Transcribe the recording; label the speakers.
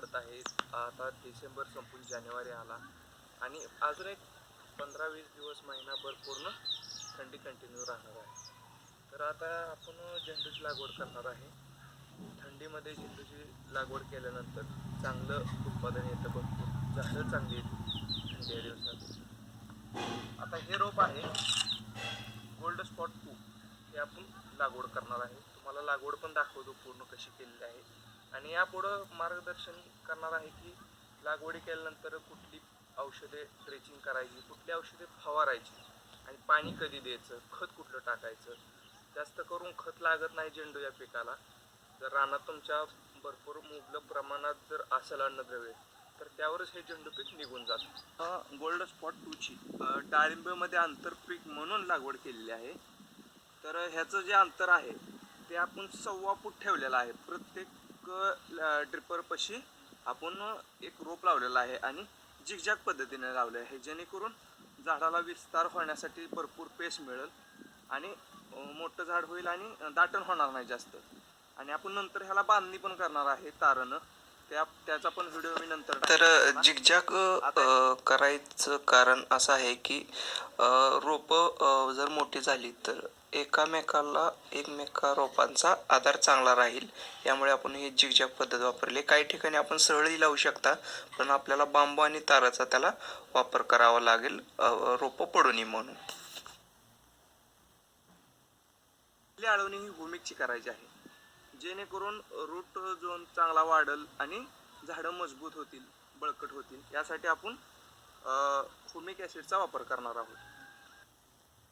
Speaker 1: पडत आहे. आता डिसेंबर संपून जानेवारी आला. आणि अजून एक पंधरा वीस दिवस महिनाभर पूर्ण थंडी कंटिन्यू राहणार आहे. तर आता आपण झेंडूची लागवड करणार आहे. थंडीमध्ये झेंडूची लागवड केल्यानंतर चांगलं उत्पादन येतं भरपूर. झाडं चांगली थंडी दिवसात. आता हे रोप आहे गोल्ड स्पॉट टू. हे आपण लागवड करणार आहे. तुम्हाला लागवड पण दाखवतो पूर्ण कशी केलेली आहे. आणि यापुढं मार्गदर्शन करणार आहे की लागवडी केल्यानंतर कुठली औषधे ड्रेचिंग करायची कुठली औषधे फवारायची आणि पाणी कधी द्यायचं खत कुठलं टाकायचं जास्त करून खत लागत नाही झेंडू या पिकाला. जर रानात तुमच्या भरपूर मुबलक प्रमाणात जर असेल अन्नद्रव्य तर त्यावरच हे झेंडू पीक निघून जातं. गोल्ड स्पॉट टूची डाळिंबमध्ये आंतरपीक म्हणून लागवड केलेली आहे. तर ह्याचं जे अंतर आहे ते आपण सव्वा फूट ठेवलेलं आहे. प्रत्येक ड्रिपरपाशी आपण एक रोप लावलेला आहे आणि जिगजॅग पद्धतीने लावले आहे. जेणेकरून झाडाला विस्तार होण्यासाठी भरपूर पेस मिळेल आणि मोठं झाड होईल आणि दाटण होणार नाही जास्त. आणि आपण नंतर ह्याला बांधणी पण करणार आहे तारणं त्या त्याचा पण व्हिडिओ मी नंतर
Speaker 2: तर. जिगजॅग करायचं कारण असं आहे की रोप जर मोठी झाली तर एकामेकाला एकमेका रोपांचा आधार चांगला राहील. यामुळे आपण ही जिगजॅग पद्धत वापरली. काही ठिकाणी आपण सरळी लावू शकता पण आपल्याला बांबू आणि ताराचा त्याला वापर करावा लागेल रोप पडू नये म्हणून.
Speaker 1: आपली आळवणी ही भूमिकची करायची आहे. जेणेकरून रूट झोन चांगला वाढल आणि झाडं मजबूत होतील बळकट होतील. यासाठी आपण हुमिक ॲसिडचा वापर करणार आहोत.